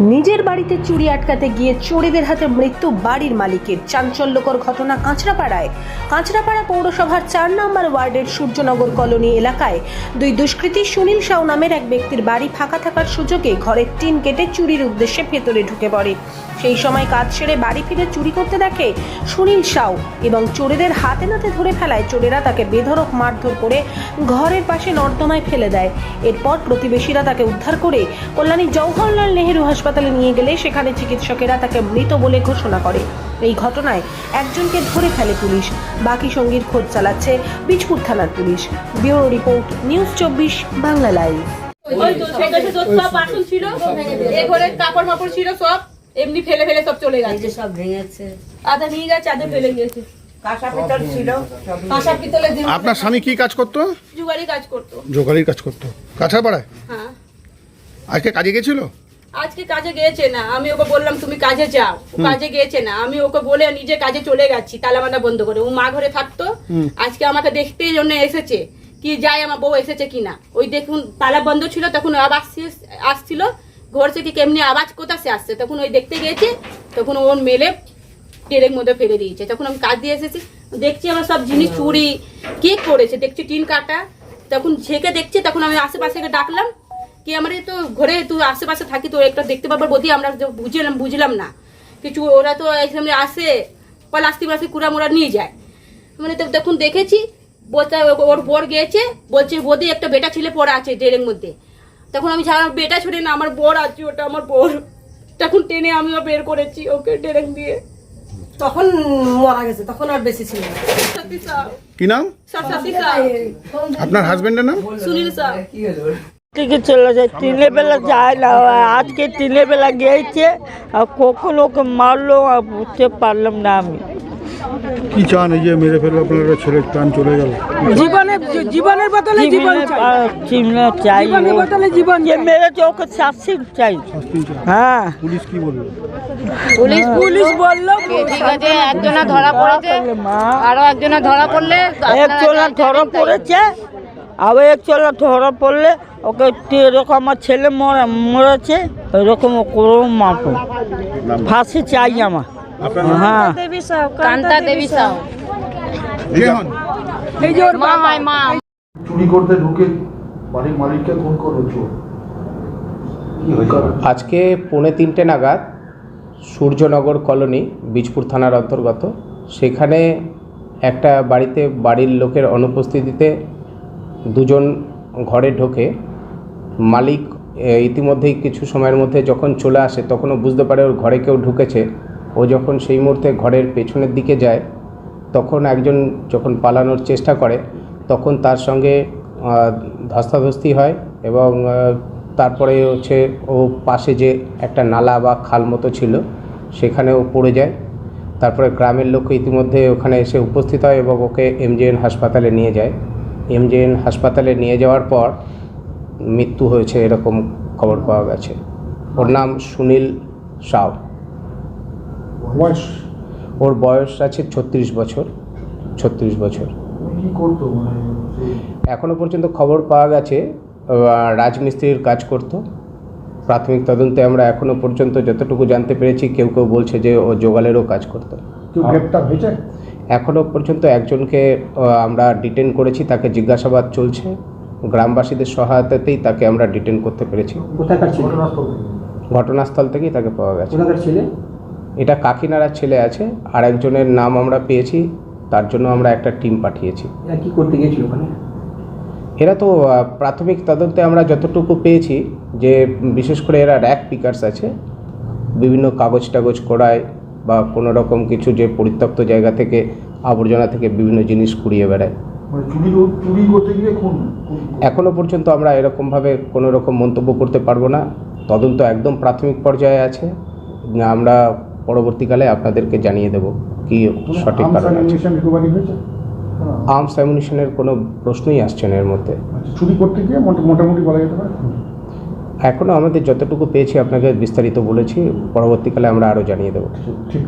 নিজের বাড়িতে চুরি আটকাতে গিয়ে চোরেদের হাতে মৃত্যু বাড়ির মালিকের চাঞ্চল্যকর ঘটনা কাঁচরাপাড়ায়। কাঁচরাপাড়া পৌরসভার চার নম্বর ওয়ার্ডের সূর্যনগর কলোনি এলাকায় দুই দুষ্কৃতী সুনীল সাউ নামের এক ব্যক্তির বাড়ি ফাঁকা থাকার সুযোগে ঘরের টিন কেটে চুরির উদ্দেশ্যে ভেতরে ঢুকে পড়ে। সেই সময় কাজ সেরে বাড়ি ফিরে চুরি করতে দেখে সুনীল সাউ এবং চোরেদের হাতে নাতে ধরে ফেলায় চোরেরা তাকে বেধড়ক মারধর করে ঘরের পাশে নর্দমায় ফেলে দেয়। এরপর প্রতিবেশীরা তাকে উদ্ধার করে কল্যাণী জওহরলাল নেহেরু হাসপাতালে নিয়ে গেলে সেখানে চিকিৎসকেরা তাকে মৃত বলে ঘোষণা করে। এই ঘটনায় একজনকে ধরে ফেলে পুলিশ। বাকি সঙ্গীর খোঁজ চালাচ্ছে বীজপুর থানার পুলিশ। ব্যুরো রিপোর্ট, নিউজ চব্বিশ, বাংলা লাইভ। ছিল। এ ঘরে কাপড় মাপড় ছিল সব। এমনি ফেলে ফেলে সব চলে গেছে। সব ভেঙেছে। আধা নিয়ে গেছে আধা ফেলে গেছে আপনার স্বামী কি কাজ করতো? জুগারি কাজ করতো। জোগালির কাজ করতো। কাছাপাড়ায় হ্যাঁ। আজকে কাজে গেছিল? আজকে কাজে গিয়েছে না। আমি ওকে বললাম তুমি কাজে যাও। কাজে গিয়েছে না। আমি ওকে বলে নিজে কাজে চলে গেছি তালামাটা বন্ধ করে। ও মা ঘরে থাকতো। আজকে আমাকে দেখতেই জন্য এসেছে কি যাই আমার বউ এসেছে কিনা। ওই দেখুন তালা বন্ধ ছিল তখন আসছে- আসছিল। ঘর থেকে কেমনি আওয়াজ কোথা সে আসছে? তখন ওই দেখতে গিয়েছে, তখন ওর মেলে টেরের মধ্যে ফেলে দিয়েছে। তখন আমি কাজ দিয়ে এসেছি, দেখছি আমার সব জিনিস চুরি। কে করেছে? দেখছি টিন কাটা। তখন ঝেঁকে দেখছি, তখন আমি আশেপাশে ডাকলাম, কি আমার তো ঘরে তুই আশেপাশে থাকি তো একটা দেখতে পাবার বদি, আমরা বুঝলাম বুঝলাম না। কিছু ওরা তো এখানে আসে প্লাস্টিক প্লাস্টিক কুড়া মোড়া নিয়ে যায়। মানে তখন দেখেছি ওর বর গিয়েছে, বলছে, বদি, একটা বেটা ছেলে পড়া আছে ড্রেনের মধ্যে। তখন আমি ছাড়া বেটা ছুটে না আমার বর আছে ওটা আমার বর। তখন টেনে আমিও বের করেছি ওকে ড্রেন দিয়ে। তখন মারা গেছে তখন আর বেশি ছিল কি নাম? আপনার হাজবেন্ডের নাম? সুনীল সাহ থেকে চলে যায়? তিনে বেলা যায় না আজকে তিনে বেলা গিয়েছে আর কখন ওকে মারলো আর বুঝতে পারলাম না আমি। কি চান এই যে মেরে ফেলল আপনার ছেলের প্রাণ চলে গেল? জীবনের জীবনের বদলে জীবন চাই। চাই জীবনের বদলে জীবন যে ওকে শাস্তি চাই। হ্যাঁ। পুলিশ কি বলল? পুলিশ পুলিশ বলল ঠিক আছে? একজনা ধরা পড়েছে? আরও একজনা ধরা পড়লে এক চোলা ধরা পড়েছে আবার এক চোলা ধরা পড়লে ওকে এরকম আমার ছেলে মরা মরেছে ওইরকম ওকেও মাপো ফাঁসি চাই আমার। হ্যাঁ। কান্তা দেবী সাউ এই যে ওর মা মা। চুরি করতে ঢুকে বাড়ির মালিককে খুন করল চোর। আজকে পৌনে তিনটে নাগাদ সূর্যনগর কলোনি বীজপুর থানার অন্তর্গত। সেখানে একটা বাড়িতে বাড়ির লোকের অনুপস্থিতিতে দুজন ঘরে ঢোকে। মালিক ইতিমধ্যেই কিছু সময়ের মধ্যে যখন চলে আসে তখনও বুঝতে পারে ওর ঘরে কেউ ঢুকেছে। ও যখন সেই মুহূর্তে ঘরের পেছনের দিকে যায়, তখন একজন যখন পালানোর চেষ্টা করে, তখন তার সঙ্গে ধস্তাধস্তি হয় এবং তারপরে হচ্ছে ও পাশে যে একটা নালা বা খাল মতো ছিল, সেখানে ও পড়ে যায়। তারপরে গ্রামের লোক ইতিমধ্যে ওখানে এসে উপস্থিত হয় এবং ওকে এমজেএন হাসপাতালে নিয়ে যায়। এমজেএন হাসপাতালে নিয়ে যাওয়ার পর মৃত্যু হয়েছে এরকম খবর পাওয়া গেছে। ওর নাম সুনীল সাউ। বয়স? ওর বয়স আছে ছত্রিশ বছর ছত্রিশ বছর। মানে এখনও পর্যন্ত খবর পাওয়া গেছে রাজমিস্ত্রির কাজ করত। প্রাথমিক তদন্তে আমরা এখনও পর্যন্ত যতটুকু জানতে পেরেছি কেউ কেউ বলছে যে ও জোগালেরও কাজ করতো। গ্রেপ্তার হয়েছে? এখনও পর্যন্ত একজনকে আমরা ডিটেন করেছি তাকে জিজ্ঞাসাবাদ চলছে। গ্রামবাসীদের সহায়তাতেই তাকে আমরা ডিটেন করতে পেরেছি। ঘটনাস্থল থেকেই। তাকে পাওয়া গেছে। এটা কাকিনাড়ার ছেলে আছে আর একজনের নাম আমরা পেয়েছি তার জন্য আমরা একটা টিম পাঠিয়েছি। কি করতে গিয়েছিল ওখানে? এরা তো প্রাথমিক তদন্তে আমরা যতটুকু পেয়েছি যে বিশেষ করে এরা র্যাক পিকার্স আছে বিভিন্ন কাগজ টাগজ করায় বা কোনো রকম কিছু যে পরিত্যক্ত জায়গা থেকে আবর্জনা থেকে বিভিন্ন জিনিস কুড়িয়ে বেড়ায়। মানে চুরি কর- চুরি করতে গিয়ে খুন খুন- এখনও পর্যন্ত আমরা এরকমভাবে কোনো রকম মন্তব্য করতে পারব না। তদন্ত একদম প্রাথমিক পর্যায়ে আছে। আমরা পরবর্তীকালে আপনাদেরকে জানিয়ে দেব কি সঠিক কারণ আছে। আর্মস অ্যামিউনিশনের কোনো প্রশ্নই আসছে না এর মধ্যে। আচ্ছা, চুরি করতে গিয়ে মোটামুটি বলা যেতে পারে? খুন। এখনও আমাদের যতটুকু পেয়েছি আপনাকে বিস্তারিত বলেছি পরবর্তীকালে আমরা আরও জানিয়ে দেবো। ঠিক।